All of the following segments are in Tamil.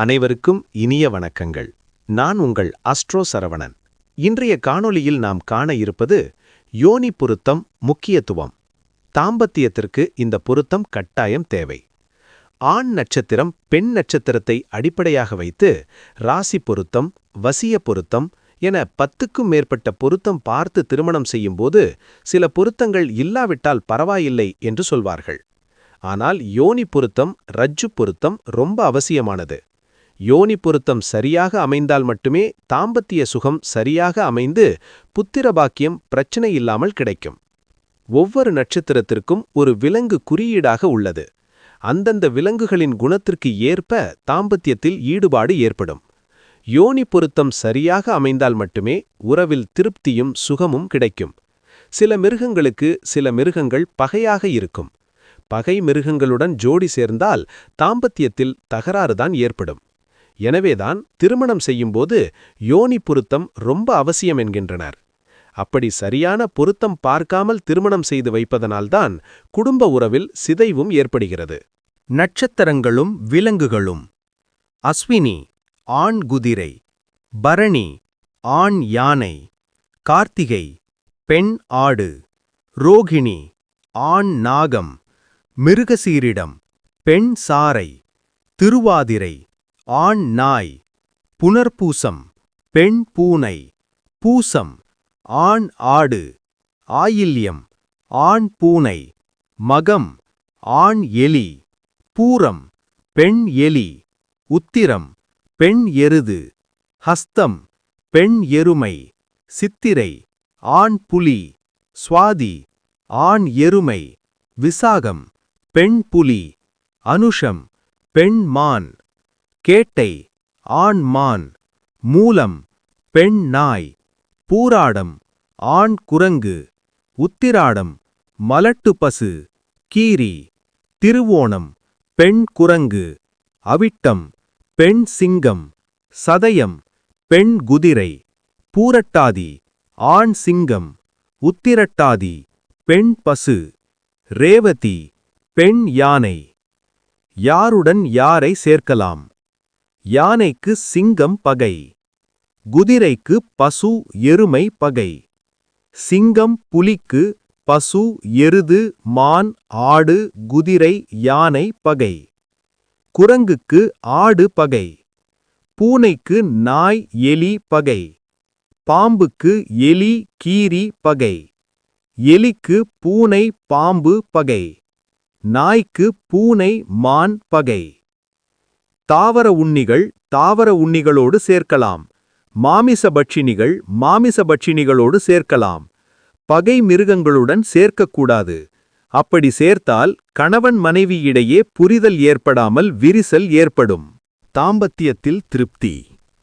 அனைவருக்கும் இனிய வணக்கங்கள். நான் உங்கள் அஸ்ட்ரோ சரவணன். இன்றைய காணொளியில் நாம் காண இருப்பது யோனி பொருத்தம் முக்கியத்துவம். தாம்பத்தியத்திற்கு இந்த பொருத்தம் கட்டாயம் தேவை. ஆண் நட்சத்திரம் பெண் நட்சத்திரத்தை அடிப்படையாக வைத்து ராசி பொருத்தம் வசிய பொருத்தம் என பத்துக்கும் மேற்பட்ட பொருத்தம் பார்த்து திருமணம் செய்யும்போது சில பொருத்தங்கள் இல்லாவிட்டால் பரவாயில்லை என்று சொல்வார்கள். ஆனால் யோனி பொருத்தம் ரஜ்ஜு பொருத்தம் ரொம்ப அவசியமானது. யோனி பொருத்தம் சரியாக அமைந்தால் மட்டுமே தாம்பத்திய சுகம் சரியாக அமைந்து புத்திர பாக்கியம் பிரச்சனை இல்லாமல் கிடைக்கும். ஒவ்வொரு நட்சத்திரத்திற்கும் ஒரு விலங்கு குறியீடாக உள்ளது. அந்தந்த விலங்குகளின் குணத்திற்கு ஏற்ப தாம்பத்தியத்தில் ஈடுபாடு ஏற்படும். யோனி பொருத்தம் சரியாக அமைந்தால் மட்டுமே உறவில் திருப்தியும் சுகமும் கிடைக்கும். சில மிருகங்களுக்கு சில மிருகங்கள் பகையாக இருக்கும். பகை மிருகங்களுடன் ஜோடி சேர்ந்தால் தாம்பத்தியத்தில் தகராறுதான் ஏற்படும். எனவேதான் திருமணம் செய்யும்போது யோனி பொருத்தம் ரொம்ப அவசியம் என்கின்றனர். அப்படி சரியான பொருத்தம் பார்க்காமல் திருமணம் செய்து வைப்பதனால்தான் குடும்ப உறவில் சிதைவும் ஏற்படுகிறது. நட்சத்திரங்களும் விலங்குகளும். அஸ்வினி ஆண் குதிரை. பரணி ஆண் யானை. கார்த்திகை பெண் ஆடு. ரோகிணி ஆண் நாகம். மிருகசீரிடம். பெண் சாரை திருவாதிரை. ஆண் நாய் புனர்பூசம் பெண் பூனை பூசம் ஆண் ஆடு ஆயில்யம் ஆண் பூனை மகம் ஆண் எலி பூரம் பெண் எலி உத்திரம் பெண் எருது ஹஸ்தம் பெண் எருமை சித்திரை ஆண் புலி சுவாதி ஆண் எருமை விசாகம் பெண் புலி அனுஷம் பெண் மான் கேட்டை ஆண் மான் மூலம் பெண் நாய் பூராடம் ஆண் குரங்கு உத்திராடம் மலட்டு பசு கீரி திருவோணம் பெண் குரங்கு அவிட்டம் பெண் சிங்கம் சதயம் பெண் குதிரை பூரட்டாதி ஆண் சிங்கம் உத்திரட்டாதி பெண் பசு ரேவதி பெண் யானை. யாருடன் யாரை சேர்க்கலாம்? யானைக்கு சிங்கம் பகை. குதிரைக்கு பசு எருமை பகை. சிங்கம் புலிக்கு பசு எருது மான் ஆடு குதிரை யானை பகை. குரங்குக்கு ஆடு பகை. பூனைக்கு நாய் எலி பகை. பாம்புக்கு எலி கீரி பகை. எலிக்கு பூனை பாம்பு பகை. நாய்க்கு பூனை மான் பகை. தாவர உண்ணிகள் தாவர உண்ணிகளோடு சேர்க்கலாம். மாமிச பட்சினிகள் மாமிச பட்சினிகளோடு சேர்க்கலாம். பகை மிருகங்களுடன் சேர்க்கக்கூடாது. அப்படி சேர்த்தால் கணவன் மனைவியிடையே புரிதல் ஏற்படாமல் விரிசல் ஏற்படும். தாம்பத்தியத்தில் திருப்தி.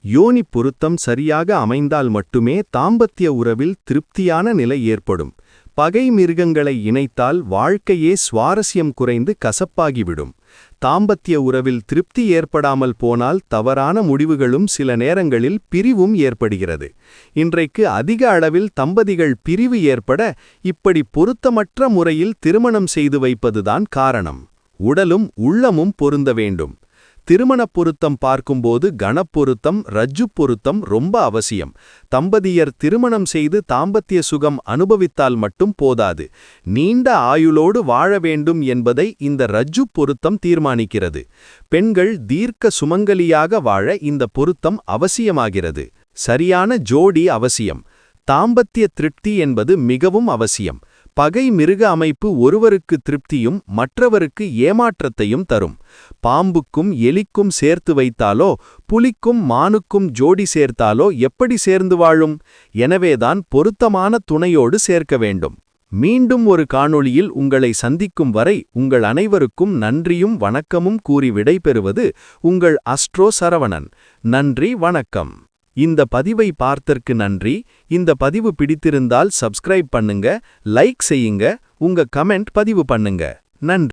யோனி பொருத்தம் சரியாக அமைந்தால் மட்டுமே தாம்பத்திய உறவில் திருப்தியான நிலை ஏற்படும். பகை மிருகங்களை இணைத்தால் வாழ்க்கையே சுவாரஸ்யம் குறைந்து கசப்பாகிவிடும். தாம்பத்திய உறவில் திருப்தி ஏற்படாமல் போனால் தவறான முடிவுகளும் சில நேரங்களில் பிரிவும் ஏற்படுகிறது. இன்றைக்கு அதிக அளவில் தம்பதிகள் பிரிவு ஏற்பட இப்படி பொருத்தமற்ற முறையில் திருமணம் செய்து வைப்பதுதான் காரணம். உடலும் உள்ளமும் பொருந்த வேண்டும். திருமணப் பொருத்தம் பார்க்கும்போது கணப்பொருத்தம் ரஜ்ஜு பொருத்தம் ரொம்ப அவசியம். தம்பதியர் திருமணம் செய்து தாம்பத்திய சுகம் அனுபவித்தால் மட்டும் போதாது. நீண்ட ஆயுளோடு வாழ வேண்டும் என்பதை இந்த ரஜ்ஜு பொருத்தம் தீர்மானிக்கிறது. பெண்கள் தீர்க்க சுமங்கலியாக வாழ இந்த பொருத்தம் அவசியமாகிறது. சரியான ஜோடி அவசியம். தாம்பத்திய திருப்தி என்பது மிகவும் அவசியம். பகை மிருக அமைப்பு ஒருவருக்கு திருப்தியும் மற்றவருக்கு ஏமாற்றத்தையும் தரும். பாம்புக்கும் எலிக்கும் சேர்த்து வைத்தாலோ புலிக்கும் மானுக்கும் ஜோடி சேர்த்தாலோ எப்படி சேர்ந்து வாழும்? எனவேதான் பொருத்தமான துணையோடு சேர்க்க வேண்டும். மீண்டும் ஒரு காணொளியில் உங்களை சந்திக்கும் வரை உங்கள் அனைவருக்கும் நன்றியும் வணக்கமும் கூறி விடைபெறுவது உங்கள் அஸ்ட்ரோ சரவணன். நன்றி வணக்கம். இந்த பதிவை பார்த்தற்கு நன்றி. இந்த பதிவு பிடித்திருந்தால் சப்ஸ்கிரைப் பண்ணுங்க லைக் செய்யுங்க உங்க கமெண்ட் பதிவு பண்ணுங்க. நன்றி.